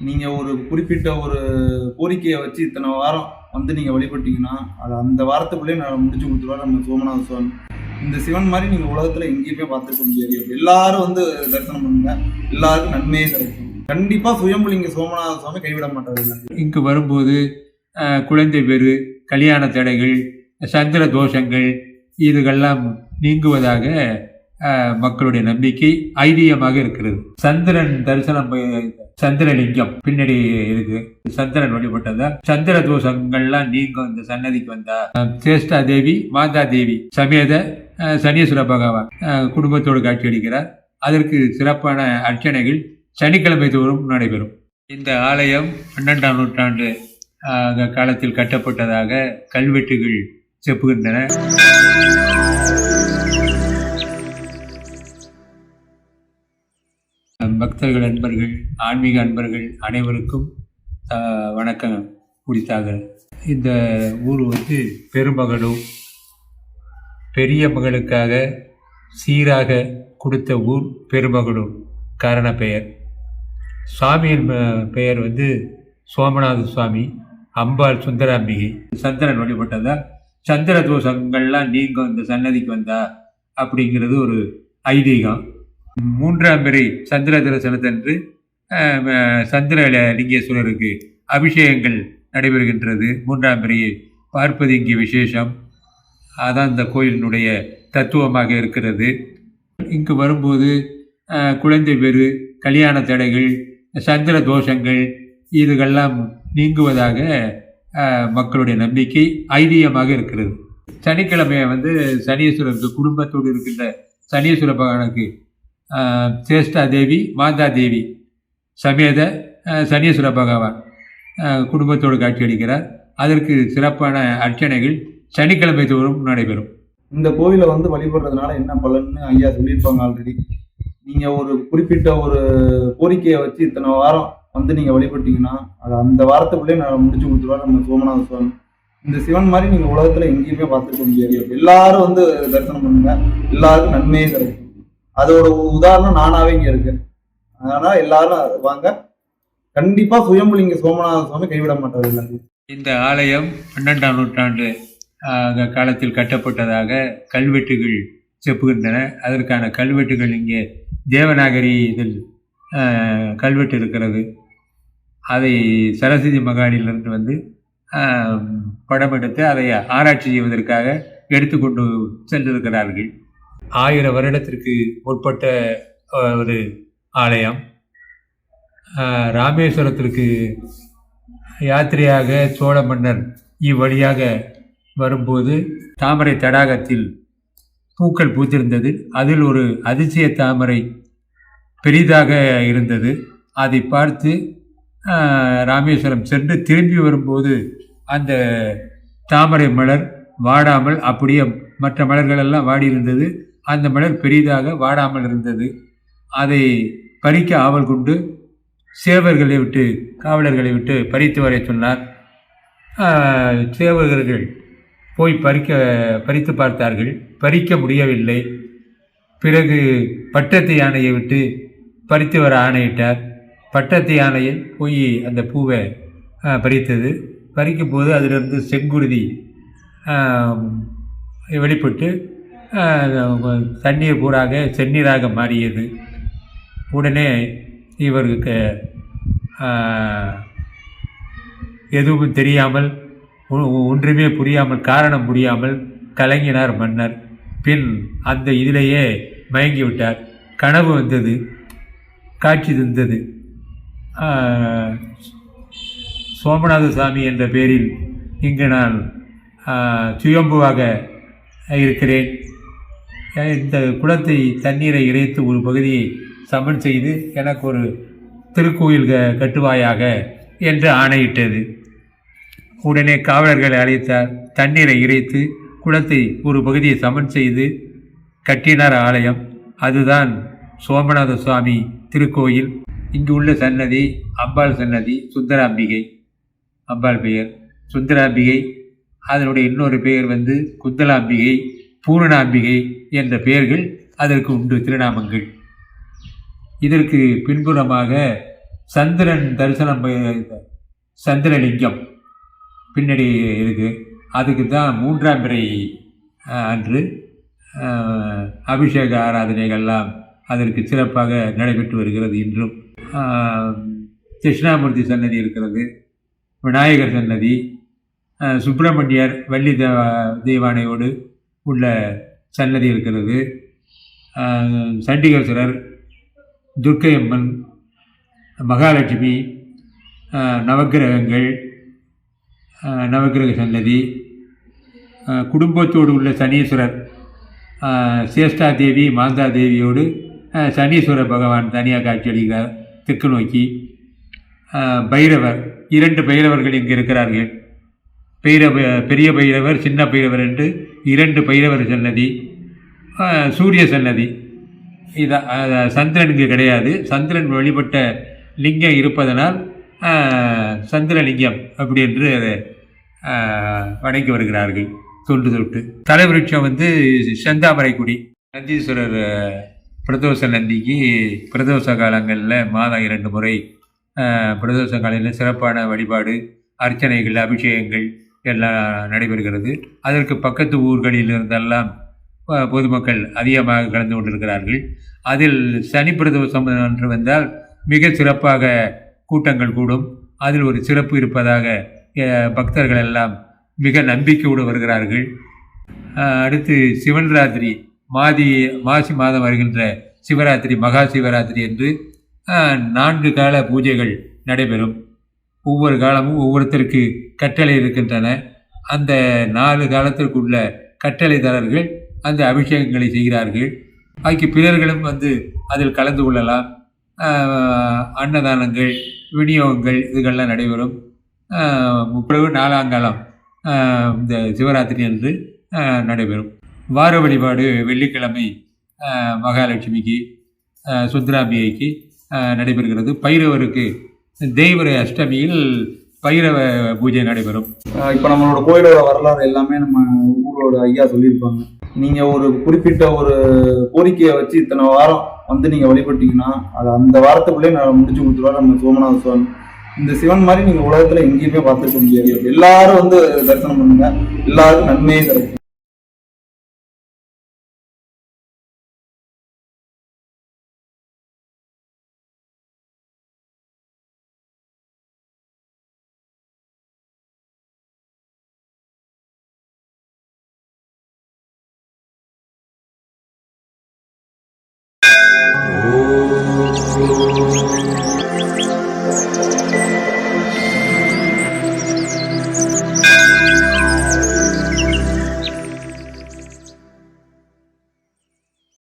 நீங்கள் ஒரு குறிப்பிட்ட ஒரு கோரிக்கையை வச்சு இத்தனை வாரம் வந்து நீங்கள் வழிபட்டீங்கன்னா அது அந்த வாரத்துக்குள்ளேயே நான் முடிச்சு கொடுத்துருவா நம்ம சோமநாத சுவாமி இந்த சிவன் மாதிரி நீங்கள் உலகத்தில் எங்கேயுமே பார்த்துக்க முடியாது. எல்லாரும் வந்து தரிசனம் பண்ணுங்க. எல்லாருக்கும் நன்மையே கிடைக்கும். கண்டிப்பாக சுயம்புலிங்க சோமநாத சுவாமி கைவிட மாட்டாரு. இங்கு வரும்போது குழந்தை பேரு கல்யாண தடைகள் சந்திர தோஷங்கள் இதுகள்லாம் நீங்குவதாக மக்களுடைய நம்பிக்கை ஐதீகமாக இருக்கிறது. சந்திரன் தரிசனம் ப- சந்திரலிங்கம். பின்னாடி இருக்கு சந்திரன் வழிபட்டதா? சந்திர தோஷங்கள்லாம் நீங்கும் இந்த சன்னதிக்கு வந்தா. சேஷ்டா தேவி மாதா தேவி சமேத சனீஸ்வர பகவான் குடும்பத்தோடு குடும்பத்தோடு காட்சியளிக்கிறார். அதற்கு சிறப்பான அர்ச்சனைகள் சனிக்கிழமை தோறும் நடைபெறும். இந்த ஆலயம் பன்னெண்டாம் நூற்றாண்டு காலத்தில் கட்டப்பட்டதாக கல்வெட்டுகள் செப்புகின்றன. பக்தர்கள் அன்பர்கள் ஆன்மீக அன்பர்கள் அனைவருக்கும் வணக்கம். குறித்தாக இந்த ஊர் வந்து பெருமகளும் பெரிய மகளுக்காக சீராக கொடுத்த ஊர் பெருமகளும் காரண பெயர். சுவாமியின் பெயர் வந்து சோமநாத சுவாமி அம்பாள் சுந்தராம்பிகை. சந்திரன் வழிபட்டதால் சந்திர தோஷங்கள்லாம் நீங்கள் இந்த சன்னதிக்கு வந்தா அப்படிங்கிறது ஒரு ஐதீகம். மூன்றாம் பிறை சந்திர தரிசனத்தன்று சந்திர லிங்கேஸ்வரருக்கு அபிஷேகங்கள் நடைபெறுகின்றது. மூன்றாம் பிறையை பார்ப்பது இங்கே விசேஷம். அதான் இந்த கோயிலினுடைய தத்துவமாக இருக்கிறது. இங்கு வரும்போது குழந்தை பெரு கல்யாண தடைகள் சந்திர தோஷங்கள் இதுகெல்லாம் நீங்குவதாக மக்களுடைய நம்பிக்கை ஐதீகமாக இருக்கிறது. சனிக்கிழமையை வந்து சனீஸ்வரருக்கு குடும்பத்தோடு இருக்கின்ற சனீஸ்வர பகவானுக்கு சேஷ்டா தேவி மாதா தேவி சமேத சனீஸ்வர பகவான் குடும்பத்தோடு காட்சியளிக்கிறார் அதற்கு சிறப்பான அர்ச்சனைகள் சனிக்கிழமை தோறும் நடைபெறும் இந்த கோயிலை வந்து வழிபடுறதுனால என்ன பலன்னு ஐயா சொல்லியிருப்பாங்க ஆல்ரெடி நீங்கள் ஒரு குறிப்பிட்ட ஒரு கோரிக்கையை வச்சு இத்தனை வாரம் வந்து நீங்கள் வழிபட்டீங்கன்னா அது அந்த வாரத்துக்குள்ளேயே நான் முடிச்சு கொடுத்துருவா நம்ம சோமநாத சுவாமி. இந்த சிவன் மாதிரி நீங்கள் உலகத்தில் எங்கேயுமே பார்த்துக்க முடியாது. எல்லாரும் வந்து தரிசனம் பண்ணுங்க. எல்லாருக்கும் நன்மையே கிடைக்கும். அதோட ஒரு உதாரணம் நானாவே இங்கே இருக்கேன். அதனால எல்லாரும் வாங்க. கண்டிப்பாக சுயம்புலிங்க சோமநாத சுவாமி கைவிட மாட்டார் எல்லாரும் இந்த ஆலயம் பன்னெண்டாம் நூற்றாண்டு காலத்தில் கட்டப்பட்டதாக கல்வெட்டுகள் செப்புகின்றன. அதற்கான கல்வெட்டுகள் இங்கே தேவநாகரி இதில் கல்வெட்டு இருக்கிறது. அதை சரஸ்வதி மகாலிலிருந்து வந்து படம் எடுத்து அதை ஆராய்ச்சி செய்வதற்காக எடுத்துக்கொண்டு சென்றிருக்கிறார்கள். ஆயிரம் வருடத்திற்கு முற்பட்ட ஒரு ஆலயம். ராமேஸ்வரத்திற்கு யாத்திரையாக சோழ மன்னர் இவ்வழியாக வரும்போது தாமரை தடாகத்தில் பூக்கள் பூத்திருந்தது. அதில் ஒரு அதிசய தாமரை பெரிதாக இருந்தது. அதை பார்த்து ராமேஸ்வரம் சென்று திரும்பி வரும்போது அந்த தாமரை மலர் வாடாமல் அப்படியே மற்ற மலர்கள் எல்லாம் வாடி இருந்தது அந்த மலர் பெரிதாக வாடாமல் இருந்தது. அதை பறிக்க ஆவல் கொண்டு சேவர்களை விட்டு காவலர்களை விட்டு பறித்து வர சொன்னார். சேவகர்கள் போய் பறிக்க பறித்து பார்த்தார்கள். பறிக்க முடியவில்லை. பிறகு பட்டத்து யானையை விட்டு பறித்து வர ஆணையிட்டார். பட்டத்து யானையை போய் அந்த பூவை பறித்தது. பறிக்கும் போது அதிலிருந்து செங்குருதி வெளிப்பட்டு தண்ணீர் பூராக செந்நீராக மாறியது. உடனே இவருக்கு எதுவும் தெரியாமல் ஒன்றுமே புரியாமல் காரணம் புரியாமல் கலங்கினார் மன்னர். பின் அந்த இதிலேயே மயங்கி விட்டார். கனவு வந்தது காட்சி தந்தது. சோமநாத சாமி என்ற பேரில் இங்கு நான் சுயம்புவாக இருக்கிறேன். இந்த குளத்தை தண்ணீரை இறைத்து ஒரு பகுதியை சமன் செய்து எனக்கு ஒரு திருக்கோயில் க- கட்டுவாயாக என்று ஆணையிட்டது. உடனே காவலர்களை அழைத்தார். தண்ணீரை இறைத்து குளத்தை ஒரு பகுதியை சமன் செய்து கட்டினார் ஆலயம். அதுதான் சோமநாத சுவாமி திருக்கோயில். இங்கு உள்ள சன்னதி அம்பாள் சன்னதி சுந்தராம்பிகை. அம்பாள் பெயர் சுந்தராம்பிகை. அதனுடைய இன்னொரு பெயர் வந்து குந்தலாம்பிகை. பூரணாம்பிகை என்ற பெயர்கள் அதற்கு உண்டு திருநாமங்கள். இதற்கு பின்புறமாக சந்திரன் தரிசனம் சந்திரலிங்கம் பின்னாடி இருக்கு. அதுக்கு தான் மூன்றாம் பிறை அன்று அபிஷேக ஆராதனைகள்லாம் அதற்கு சிறப்பாக நடைபெற்று வருகிறது இன்றும். கிருஷ்ணாமூர்த்தி சன்னதி இருக்கிறது விநாயகர் சன்னதி சுப்பிரமணியர் வள்ளி தேவா தெய்வானையோடு உள்ள சன்னதி இருக்கிறது. சண்டிகேஸ்வரர் சண்டிகேஸ்வரர் துர்க்கையம்மன் மகாலட்சுமி நவகிரகங்கள் நவக்கிரகங்கள் நவக்கிரக சன்னதி குடும்பத்தோடு உள்ள சனீஸ்வரர் சேஷ்டா தேவி மாந்தா தேவியோடு சனீஸ்வரர் பகவான் தனியாக காட்சியளிக்கிறார் தெற்கு நோக்கி பைரவர் இரண்டு பைரவர்கள் இங்கு இருக்கிறார்கள். பைரவ பெரிய பைரவர் சின்ன பைரவர் என்று இரண்டு பைரவர் சன்னதி சூரிய சன்னதி. இதான் சந்திரனுக்கு கிடையாது. சந்திரன் வழிபட்ட லிங்கம் இருப்பதனால் சந்திரலிங்கம் அப்படி என்று அதை வணங்கி வருகிறார்கள். தொன்று தொட்டு. தலைவிருட்சம் வந்து செந்தாமரைக்குடி. நந்தீஸ்வரர் பிரதோஷ நந்திக்கு பிரதோஷ காலங்களில் மாதம் இரண்டு முறை பிரதோஷ காலையில் சிறப்பான வழிபாடு அர்ச்சனைகள் அபிஷேகங்கள் எல்லாம் நடைபெறுகிறது. அதற்கு பக்கத்து ஊர்களில் இருந்தெல்லாம் பொதுமக்கள் அதிகமாக கலந்து கொண்டிருக்கிறார்கள். அதில் சனி பிரதோஷம் என்று வந்தால் மிக சிறப்பாக கூட்டங்கள் கூடும். அதில் ஒரு சிறப்பு இருப்பதாக பக்தர்கள் எல்லாம் மிக நம்பிக்கையோடு வருகிறார்கள். அடுத்து சிவன் ராத்திரி மாதி மாசி மாதம் வருகின்ற சிவராத்திரி மகா சிவராத்திரி என்று நான்கு கால பூஜைகள் நடைபெறும். ஒவ்வொரு காலமும் ஒவ்வொருத்தருக்கு கட்டளை இருக்கின்றன. அந்த நாலு காலத்திற்குள்ள கட்டளைதாரர்கள் அந்த அபிஷேகங்களை செய்கிறார்கள். அதுக்கு பிறர்களும் வந்து அதில் கலந்து கொள்ளலாம். அன்னதானங்கள் விநியோகங்கள் இதுகள்லாம் நடைபெறும். முப்பது நாலாங்காலம் இந்த சிவராத்திரி அன்று நடைபெறும். வார வழிபாடு வெள்ளிக்கிழமை மகாலட்சுமிக்கு சுந்தராம்பிகைக்கு நடைபெறுகிறது. பைரவருக்கு தெய்வர அஷ்டமியில் பைரவ பூஜை நடைபெறும். இப்போ நம்மளோட கோயிலோட வரலாறு எல்லாமே நம்ம ஊரோட ஐயா சொல்லியிருப்பாங்க. நீங்கள் ஒரு குறிப்பிட்ட ஒரு கோரிக்கையை வச்சு இத்தனை வாரம் வந்து நீங்கள் வழிபட்டீங்கன்னா அது அந்த வாரத்துக்குள்ளே நான் முடிச்சு கொடுத்துருவாரு நம்ம சோமநாத சுவாமி. இந்த சிவன் மாதிரி நீங்கள் உலகத்தில் எங்கேயுமே பார்த்துருக்க முடியாது. எல்லாரும் வந்து தரிசனம் பண்ணுங்க. எல்லாருக்கும் நன்மையே கிடைக்கும்.